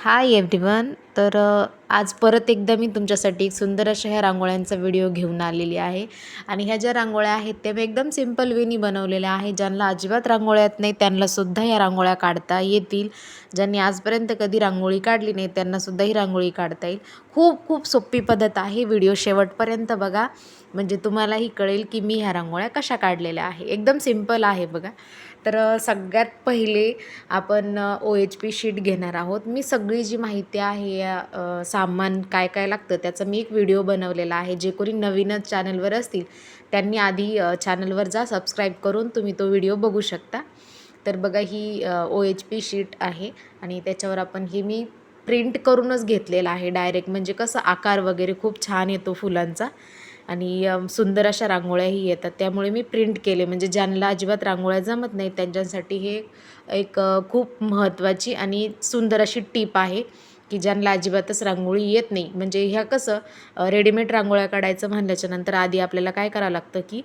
Hi everyone तर आज परत एकदा मी तुमच्यासाठी एक सुंदर अशा ह्या रांगोळ्यांचा व्हिडिओ घेऊन आलेली आहे. आणि ह्या ज्या रांगोळ्या आहेत त्या मी एकदम सिंपल वेनी बनवलेल्या आहे ज्यांना अजिबात रांगोळ्या येत नाही त्यांनासुद्धा ह्या रांगोळ्या काढता येतील. ज्यांनी आजपर्यंत कधी रांगोळी काढली नाही त्यांनासुद्धा ही रांगोळी काढता येईल. खूप खूप सोपी पद्धत आहे व्हिडिओ शेवटपर्यंत बघा. म्हणजे तुम्हालाही कळेल की मी ह्या रांगोळ्या कशा काढलेल्या आहे. एकदम सिंपल आहे बघा. तर सगळ्यात पहिले आपण ओ एच पी शीट घेणार आहोत. मी सगळी जी माहिती आहे या सामान काय काय लागतं त्याचा मी एक व्हिडिओ बनवलेला आहे. जे कोणी नवीनच चॅनलवर असतील त्यांनी आधी चॅनलवर जा सबस्क्राईब करून तुम्ही तो व्हिडिओ बघू शकता. तर बघा ही ओ एच पी शीट आहे आणि त्याच्यावर आपण ही मी प्रिंट करूनच घेतलेला आहे. डायरेक्ट म्हणजे कसं आकार वगैरे खूप छान येतो फुलांचा. आणि सुंदर अशा रांगोळ्याही येतात. त्यामुळे मी प्रिंट केले. म्हणजे ज्यांना अजिबात रांगोळ्या जमत नाही त्यांच्यासाठी हे एक खूप महत्त्वाची आणि सुंदर अशी टीप आहे की ज्यांना अजिबातच रांगोळी येत नाही. म्हणजे ह्या कसं रेडीमेड रांगोळ्या काढायचं म्हणल्याच्यानंतर आधी आपल्याला काय करावं लागतं की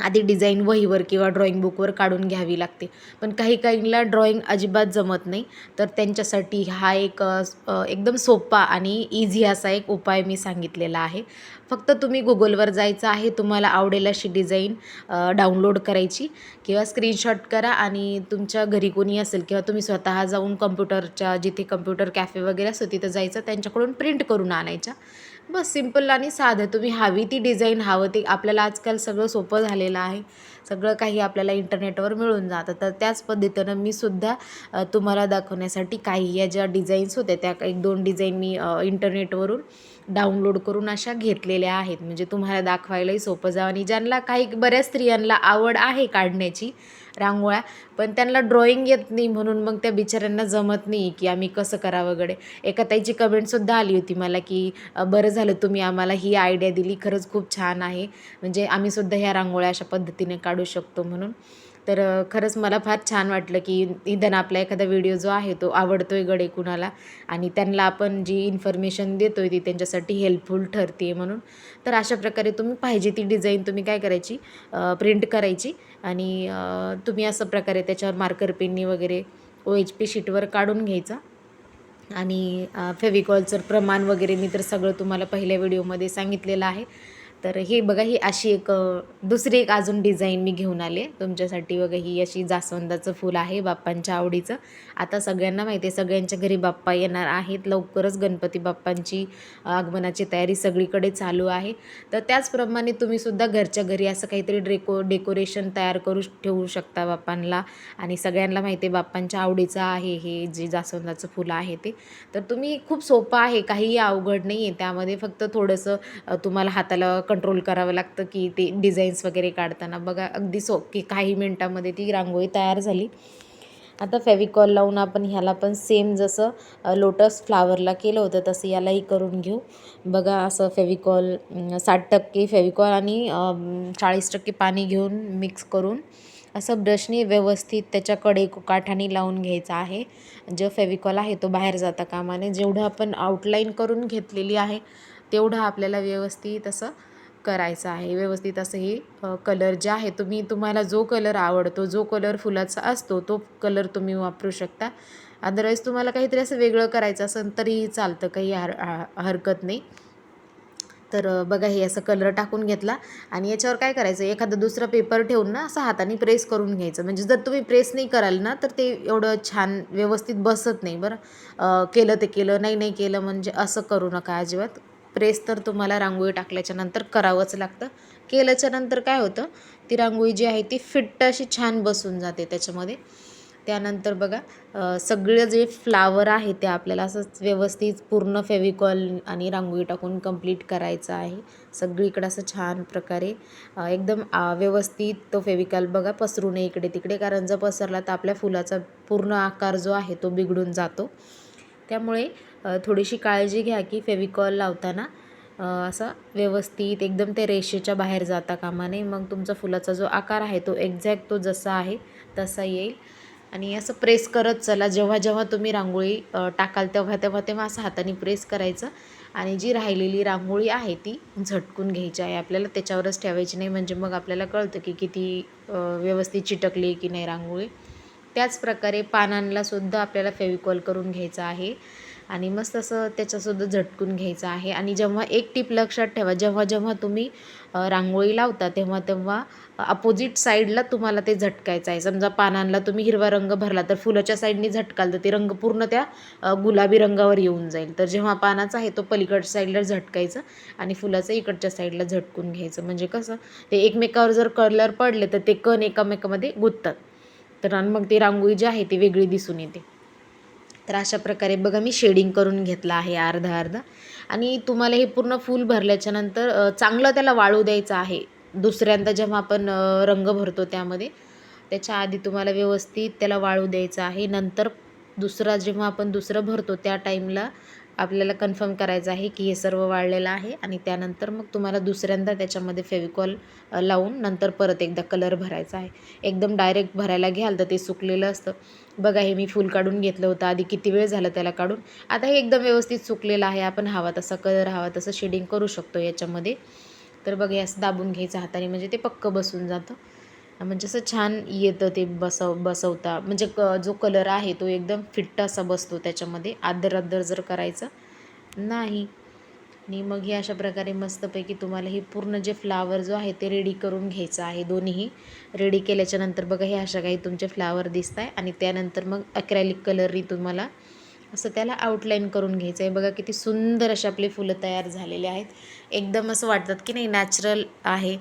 आधी डिझाईन वहीवर किंवा ड्रॉइंग बुकवर काढून घ्यावी लागते. पण काही काहींना ड्रॉइंग अजिबात जमत नाही. तर त्यांच्यासाठी हा एक एकदम सोपा आणि इझी असा एक उपाय मी सांगितलेला आहे. फक्त तुम्ही गुगलवर जायचं आहे तुम्हाला आवडेल अशी डिझाईन डाउनलोड करायची किंवा स्क्रीनशॉट करा आणि तुमच्या घरी कोणी असेल किंवा तुम्ही स्वतः जाऊन कम्प्युटरच्या जिथे कम्प्युटर कॅफे वगैरे असतो तिथं जायचं त्यांच्याकडून प्रिंट करून आणायच्या. बस सिंपल आणि साधं तुम्ही हवी ती डिझाईन हवं ते आपल्याला आजकाल सगळं सोपं झालेलं आहे. सगळं काही आपल्याला इंटरनेटवर मिळून जातं. तर त्याच पद्धतीनं मी सुद्धा तुम्हाला दाखवण्यासाठी काही या ज्या डिझाईन्स होत्या त्या एक दोन डिझाईन मी इंटरनेटवरून डाउनलोड करून अशा घेतलेल्या आहेत. म्हणजे तुम्हाला दाखवायलाही सोपं जावं आणि ज्यांना काही बऱ्याच स्त्रियांना आवड आहे काढण्याची रांगोळ्या पण त्यांना ड्रॉइंग येत नाही म्हणून मग त्या बिचाऱ्यांना जमत नाही की आम्ही कसं करावं वगैरे. एका ताईची कमेंटसुद्धा आली होती मला की बरं झालं तुम्ही आम्हाला ही आयडिया दिली खरंच खूप छान आहे. म्हणजे आम्हीसुद्धा ह्या रांगोळ्या अशा पद्धतीने काढू शकतो म्हणून. तर खरंच मला फार छान वाटलं की निदान आपला एखादा व्हिडिओ जो आहे तो आवडतो आहे गडे कुणाला आणि त्यांना आपण जी इन्फॉर्मेशन देतो आहे ती त्यांच्यासाठी हेल्पफुल ठरते आहे म्हणून. तर अशा प्रकारे तुम्ही पाहिजे ती डिझाईन तुम्ही काय करायची? प्रिंट करायची आणि तुम्ही असं प्रकारे त्याच्यावर मार्कर पेननी वगैरे ओ एच पी शीटवर काढून घ्यायचा. आणि फेविकॉलचं प्रमाण वगैरे मी तर सगळं तुम्हाला पहिल्या व्हिडिओमध्ये सांगितलेलं आहे. तर हे बघा ही अशी एक दुसरी एक अजून डिझाईन मी घेऊन आले. तुमच्यासाठी बघा ही अशी जास्वंदाचं फूल आहे बाप्पांच्या आवडीचं. आता सगळ्यांना माहिती आहे सगळ्यांच्या घरी बाप्पा येणार आहेत. लवकरच गणपती बाप्पांची आगमनाची तयारी सगळीकडे चालू आहे. तर त्याचप्रमाणे तुम्हीसुद्धा घरच्या घरी असं काहीतरी डेको डेकोरेशन तयार करू ठेवू शकता बाप्पांना आणि सगळ्यांना माहिती आहे बाप्पांच्या आवडीचं आहे हे जे जास्वंदाचं फुलं आहे ते. तर तुम्ही खूप सोपं आहे काहीही अवघड नाही आहे त्यामध्ये फक्त थोडंसं तुम्हाला हाताला कंट्रोल करावं लागतं की ते डिझाईन्स वगैरे काढताना. बघा अगदी सो की काही मिनटामध्ये ती रांगोळी तयार झाली. आता फेविकॉल लावून आपण ह्याला पण सेम जसं लोटस फ्लावरला केलं होतं तसं यालाही करून घेऊ. बघा असं फेविकॉल साठ टक्के फेविकॉल आणि चाळीस टक्के पाणी घेऊन मिक्स करून असं ब्रशने व्यवस्थित त्याच्याकडे काठाने लावून घ्यायचं आहे. जो फेविकॉल आहे तो बाहेर जाता कामाने. जेवढं आपण आउटलाईन करून घेतलेली आहे तेवढं आपल्याला व्यवस्थित असं करायचं आहे. व्यवस्थित असं हे कलर जे आहे तुम्ही तुम्हाला जो कलर आवडतो जो कलर फुलाचा असतो तो कलर तुम्ही वापरू शकता. अदरवाईज तुम्हाला काहीतरी असं वेगळं करायचं असेल तरीही चालतं काही हर हरकत नाही. तर बघा हे असं कलर टाकून घेतला आणि याच्यावर काय करायचं एखादा दुसरा पेपर ठेवून ना असं हाताने प्रेस करून घ्यायचं. म्हणजे जर तुम्ही प्रेस नाही कराल ना तर ते एवढं छान व्यवस्थित बसत नाही बरं. केलं ते केलं नाही नाही केलं म्हणजे असं करू नका अजिबात. प्रेस तर तुम्हाला रांगोळी टाकल्याच्या नंतर करावंच लागतं. केल्याच्यानंतर काय होतं ती रांगोळी जी आहे ती फिट्ट अशी छान बसून जाते त्याच्यामध्ये. त्यानंतर बघा सगळं जे फ्लावर आहे ते आपल्याला असंच व्यवस्थित पूर्ण फेविकॉल आणि रांगोळी टाकून कंप्लीट करायचं आहे. सगळीकडं असं छान प्रकारे एकदम व्यवस्थित तो फेविकॉल बघा पसरू नये इकडे तिकडे कारण जर पसरला तर आपल्या फुलाचा पूर्ण आकार जो आहे तो बिघडून जातो. त्यामुळे थोडीशी काळजी घ्या की फेविकॉल लावताना असा असं व्यवस्थित एकदम ते रेषेच्या बाहेर जाता कामा नये. मग तुमचा फुलाचा जो आकार आहे तो एक्झॅक्ट तो जसा आहे तसा येईल. आणि असं प्रेस करत चला. जेव्हा जेव्हा तुम्ही रांगोळी टाकाल तेव्हा तेव्हा तेव्हा असं हाताने प्रेस करायचं. आणि जी राहिलेली रांगोळी आहे ती झटकून घ्यायची आहे. आपल्याला त्याच्यावरच ठेवायची नाही. म्हणजे मग आपल्याला कळतं की किती व्यवस्थित चिटकली की नाही रांगोळी. त्याच प्रकारे पानांना सुद्धा आपल्याला फेविकॉल करून घ्यायचं आहे. आणि मस्त असं त्याच्यासुद्धा झटकून घ्यायचं आहे. आणि जेव्हा एक टीप लक्षात ठेवा जेव्हा जेव्हा तुम्ही रांगोळी लावता तेव्हा तेव्हा अपोजिट साईडला तुम्हाला ते झटकायचं आहे. समजा पानांना तुम्ही हिरवा रंग भरला तर फुलाच्या साईडने झटकाल तर ते रंग पूर्ण त्या गुलाबी रंगावर येऊन जाईल. तर जेव्हा पानाचा आहे तो पलीकडच्या साईडला झटकायचं आणि फुलाचं इकडच्या साईडला झटकून घ्यायचं. म्हणजे कसं ते एकमेकावर जर कलर पडले तर ते कण एकामेकामध्ये गुंततात. तर आणि मग ती रांगोळी जी आहे ती वेगळी दिसून येते. तर अशा प्रकारे बघा मी शेडिंग करून घेतलं आहे अर्धा अर्धा. आणि तुम्हाला हे पूर्ण फूल भरल्याच्या नंतर चांगलं त्याला वाळू द्यायचं आहे. दुसऱ्यांदा जेव्हा आपण रंग भरतो त्यामध्ये त्याच्या आधी तुम्हाला व्यवस्थित त्याला वाळू द्यायचं आहे. नंतर दुसरा जेव्हा आपण दुसरं भरतो त्या टाईमला आपल्याला कन्फर्म करायचं आहे की हे सर्व वाळलेलं आहे आणि त्यानंतर मग तुम्हाला दुसऱ्यांदा त्याच्यामध्ये फेविकॉल लावून नंतर परत एकदा कलर भरायचा आहे. एकदम डायरेक्ट भरायला घ्याल तर ते सुकलेलं असतं. बघा हे मी फूल काढून घेतलं होतं. आधी किती वेळ झाला त्याला काढून? आता हे एकदम व्यवस्थित सुकलेलं आहे. आपण हवा तसा कलर हवा तसं शेडिंग करू शकतो याच्यामध्ये. तर बघा असं दाबून घ्यायचं हाताने. म्हणजे ते पक्क बसून जातं. म्हणजे असं छान येतं ते बसव बसवता. म्हणजे क जो कलर आहे तो एकदम फिट्ट असा बसतो त्याच्यामध्ये. आदर आदर जर करायचं नाही आणि मग हे अशा प्रकारे मस्तपैकी तुम्हाला हे पूर्ण जे फ्लावर जो आहे ते रेडी करून घ्यायचं आहे दोन्हीही. रेडी केल्याच्यानंतर बघा हे अशा काही तुमचे फ्लावर दिसत आहे आणि त्यानंतर मग अक्रॅलिक कलरनी तुम्हाला असं त्याला आउटलाईन करून घ्यायचं आहे. बघा किती सुंदर असे आपले फुलं तयार झालेले आहेत. एकदम असं वाटतात की नाही नॅचरल आहे.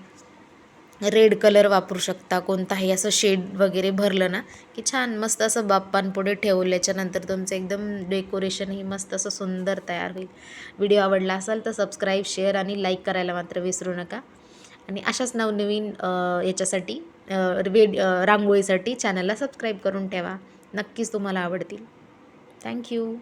रेड कलर वापरू शकता. कोणताही असं शेड वगैरे भरलं ना की छान मस्त असं बाप्पांपुढे ठेवल्याच्या नंतर तुमचं एकदम डेकोरेशन ही मस्त असं सुंदर तयार होईल. व्हिडिओ आवडला असाल तर सबस्क्राईब शेअर आणि लाईक करायला मात्र विसरू नका. आणि अशाच नवनवीन याच्यासाठी वेड रांगोळीसाठी चॅनलला सबस्क्राईब करून ठेवा. नक्कीच तुम्हाला आवडतील. थँक्यू